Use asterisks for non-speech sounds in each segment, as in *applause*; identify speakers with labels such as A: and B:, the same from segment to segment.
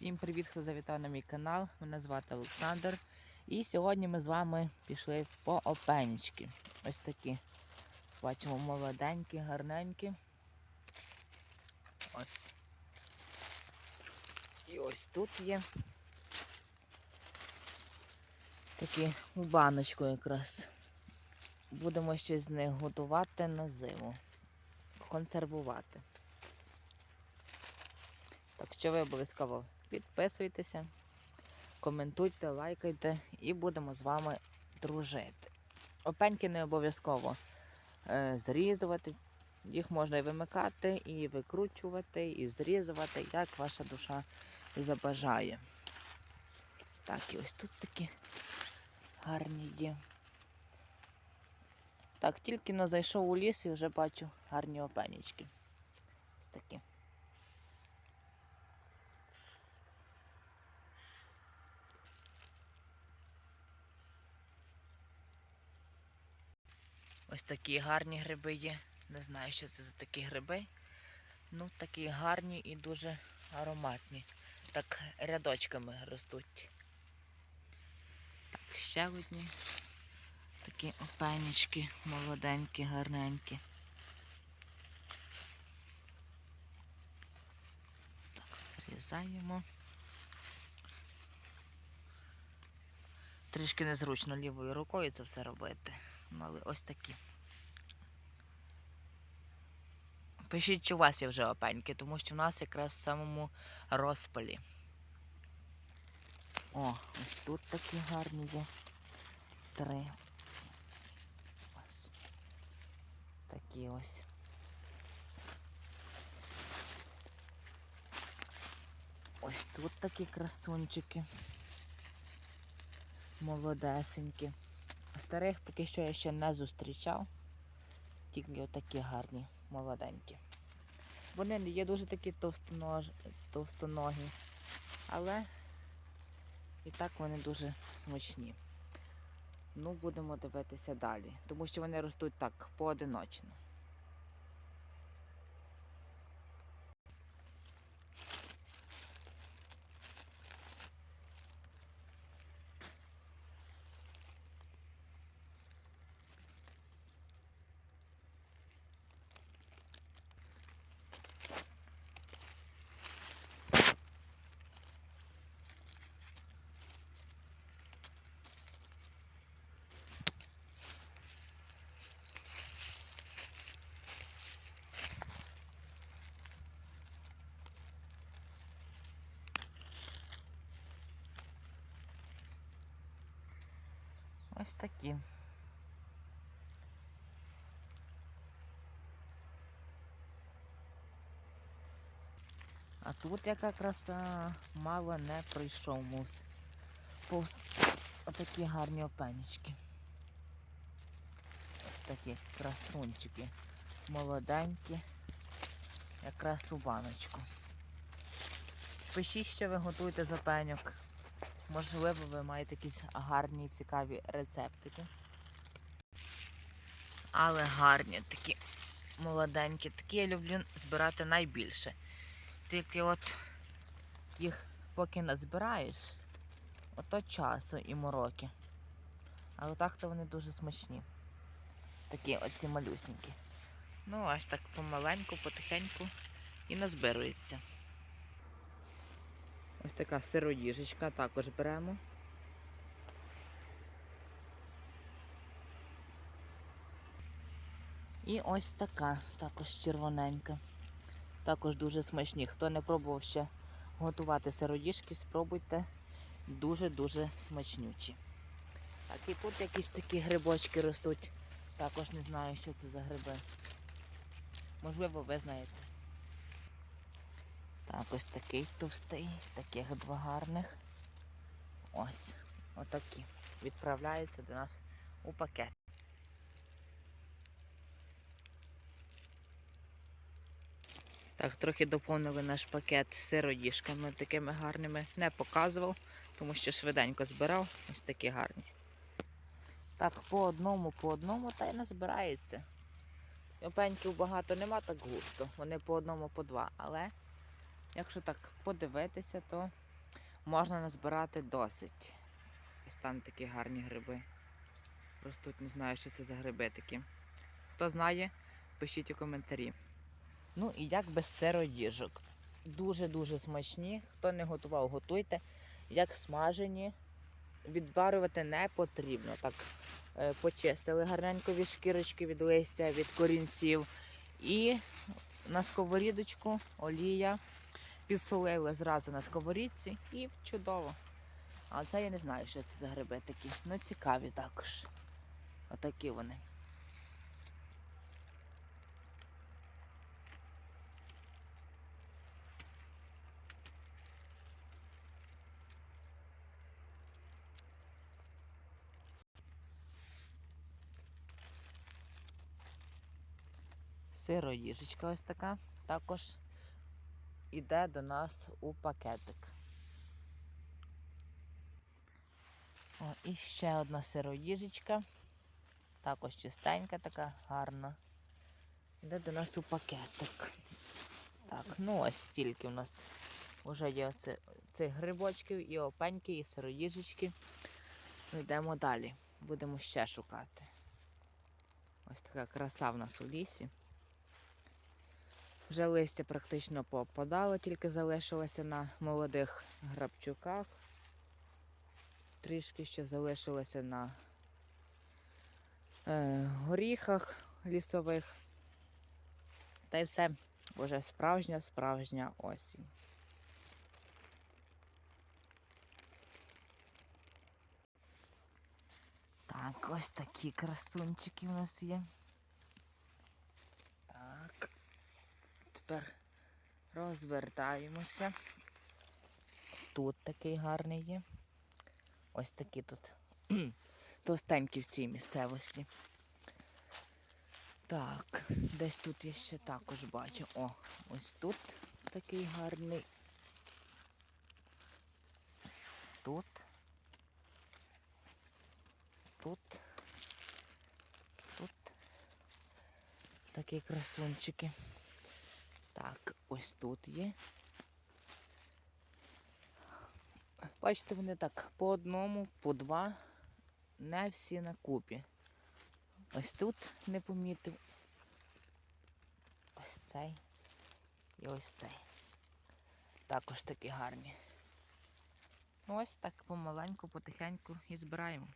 A: Всім привіт, хто завітав на мій канал. Мене звати Олександр. І сьогодні ми з вами пішли по опенічки. Ось такі. Бачимо молоденькі, гарненькі. Ось. І ось тут є. Такі у баночку якраз. Будемо щось з них готувати на зиму. Консервувати. Так що ви обов'язково підписуйтеся, коментуйте, лайкайте і будемо з вами дружити. Опеньки не обов'язково е, зрізувати. Їх можна і вимикати, і викручувати, і зрізувати, як ваша душа забажає. Так, і ось тут такі гарні є. Так, тільки но зайшов у ліс і вже бачу гарні опенічки. Ось такі. Ось такі гарні гриби є. Не знаю, що це за такі гриби. Ну, такі гарні і дуже ароматні. Так рядочками ростуть. Так, ще одні. Такі опенічки молоденькі, гарненькі. Так, зрізаємо. Трішки незручно лівою рукою це все робити. Але ось такі. Пишіть, чи у вас є вже опеньки, тому що в нас якраз в самому розпалі. О, ось тут такі гарні є. Три. Ось. Такі ось. Ось тут такі красунчики. Молодесенькі. Старих поки що я ще не зустрічав. Тільки отакі гарні, молоденькі. Вони не є дуже такі товстонож... товстоногі, але і так вони дуже смачні. Ну, будемо дивитися далі, тому що вони ростуть так поодиночно. Ось такі. А тут яка краса, мало не пройшов мус. Повз отакі гарні опенічки. Ось такі красунчики. Молоденькі. Якраз у баночку. Пишіть, що ви готуєте з опеньок. Можливо, ви маєте якісь гарні цікаві рецептики. Але гарні такі молоденькі. Такі я люблю збирати найбільше. Тільки от їх поки назбираєш, ото часу і мороки. Але так то вони дуже смачні. Такі оці малюсенькі. Ну, аж так помаленьку, потихеньку і назбирується. Ось така сиродіжечка також беремо. І ось така, також червоненька. Також дуже смачні. Хто не пробував ще готувати сиродіжки, спробуйте. Дуже-дуже смачнючі. Так, і тут якісь такі грибочки ростуть. Також не знаю, що це за гриби. Можливо, ви знаєте. Так, ось такий товстий, таких два гарних. Ось, отакі. Відправляються до нас у пакет. Так, трохи доповнили наш пакет сиродіжками такими гарними. Не показував, тому що швиденько збирав. Ось такі гарні. Так, по одному, по одному та й не збирається. Опеньків багато нема так густо. Вони по одному, по два. Але Якщо так подивитися, то можна назбирати досить. Ось там такі гарні гриби. Ростуть, не знаю, що це за гриби такі. Хто знає, пишіть у коментарі. Ну і як без сиродіжок. Дуже-дуже смачні. Хто не готував, готуйте. Як смажені, відварювати не потрібно. Так, е, почистили гарненько від шкірочки, від листя, від корінців. І на сковорідочку олія. Підсолили зразу на сковорідці і чудово. А це я не знаю, що це за гриби такі. Ну, цікаві також. Отакі вони. Сироїжечка ось така. Також іде до нас у пакетик. О, і ще одна сироїжечка. Також чистенька така, гарна. Йде до нас у пакетик. Так, ну ось стільки у нас вже є оце, цих грибочків, і опеньки, і сироїжечки. Ну, йдемо далі. Будемо ще шукати. Ось така краса в нас у лісі. Вже листя практично попадало, тільки залишилося на молодих грабчуках. Трішки ще залишилося на е, горіхах лісових. Та й все, вже справжня, справжня осінь. Так, ось такі красунчики у нас є. Тепер розвертаємося. Тут такий гарний є. Ось такі тут *clears throat* товстенькі в цій місцевості. Так, десь тут я ще також бачу. О, ось тут такий гарний. Тут. Тут. Тут. Такі красунчики. Так, ось тут є. Бачите, вони так по одному, по два, не всі на купі. Ось тут не помітив. Ось цей і ось цей. Також такі гарні. Ось так помаленьку, потихеньку і збираємо.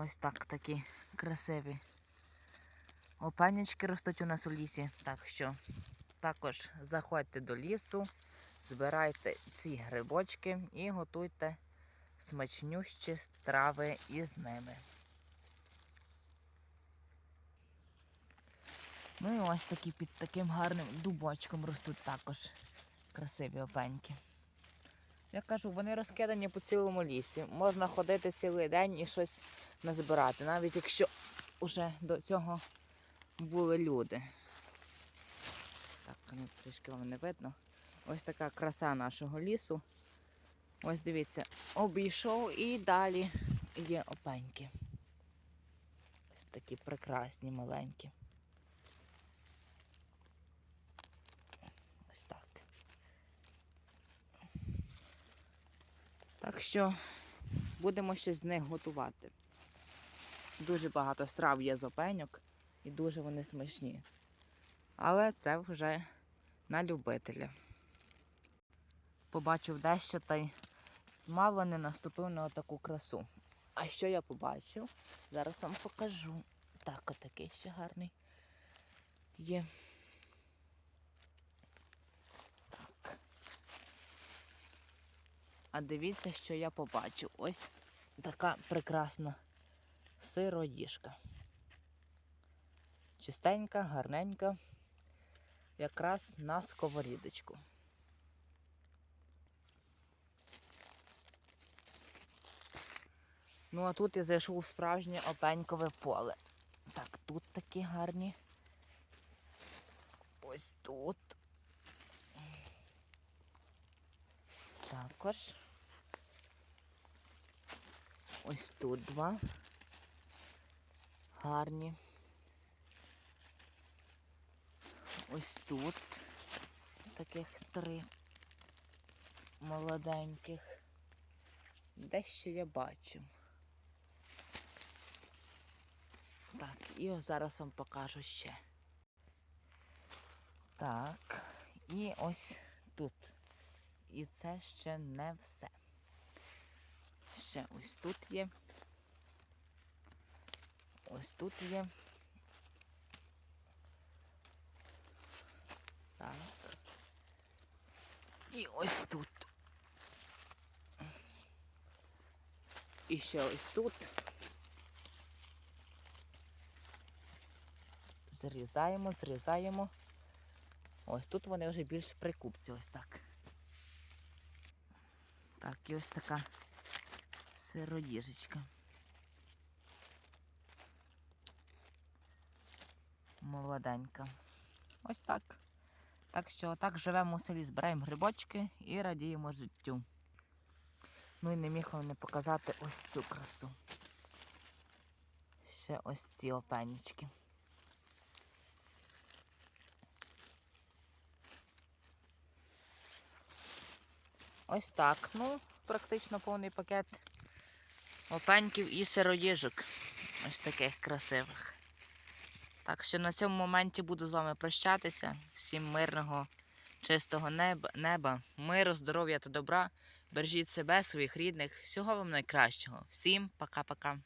A: Ось так такі красиві. Опенечки ростуть у нас у лісі. Так що також заходьте до лісу, збирайте ці грибочки і готуйте смачнющі страви із ними. Ну і ось такі під таким гарним дубочком ростуть також красиві опеньки. Я кажу, вони розкидані по цілому лісі. Можна ходити цілий день і щось назбирати, навіть якщо вже до цього були люди. Так, ну трішки вам не видно. Ось така краса нашого лісу. Ось дивіться, обійшов і далі є опеньки. Ось такі прекрасні маленькі. Так що будемо щось з них готувати. Дуже багато страв є з опеньок і дуже вони смачні. Але це вже на любителя. Побачив дещо та й мало не наступив на таку красу. А що я побачив? Зараз вам покажу. Так, отакий ще гарний є. А дивіться, що я побачив. Ось така прекрасна сироїжка. чистенька, гарненька, якраз на сковорідочку. Ну, а тут я зайшов у справжнє опенькове поле. Так, тут такі гарні. Ось тут. Також. Ось тут два. Гарні. Ось тут таких три молоденьких. Дещо я бачу. Так, і ось зараз вам покажу ще. Так, і ось тут. І це ще не все. Ще ось тут є. Ось тут є. Так. І ось тут. І ще ось тут. Зрізаємо, зрізаємо. Ось тут вони вже більш прикупці, ось так. Так, і ось така сиродіжечка. Молоденька. Ось так. Так що так живемо у селі, збираємо грибочки і радіємо життю. Ну і не міг вам не показати ось цю красу. Ще ось ці опенічки. Ось так. Ну, практично повний пакет опеньків і сироїжок. Ось таких красивих. Так що на цьому моменті буду з вами прощатися. Всім мирного, чистого неба, неба, миру, здоров'я та добра. Бережіть себе, своїх рідних. Всього вам найкращого. Всім пока-пока.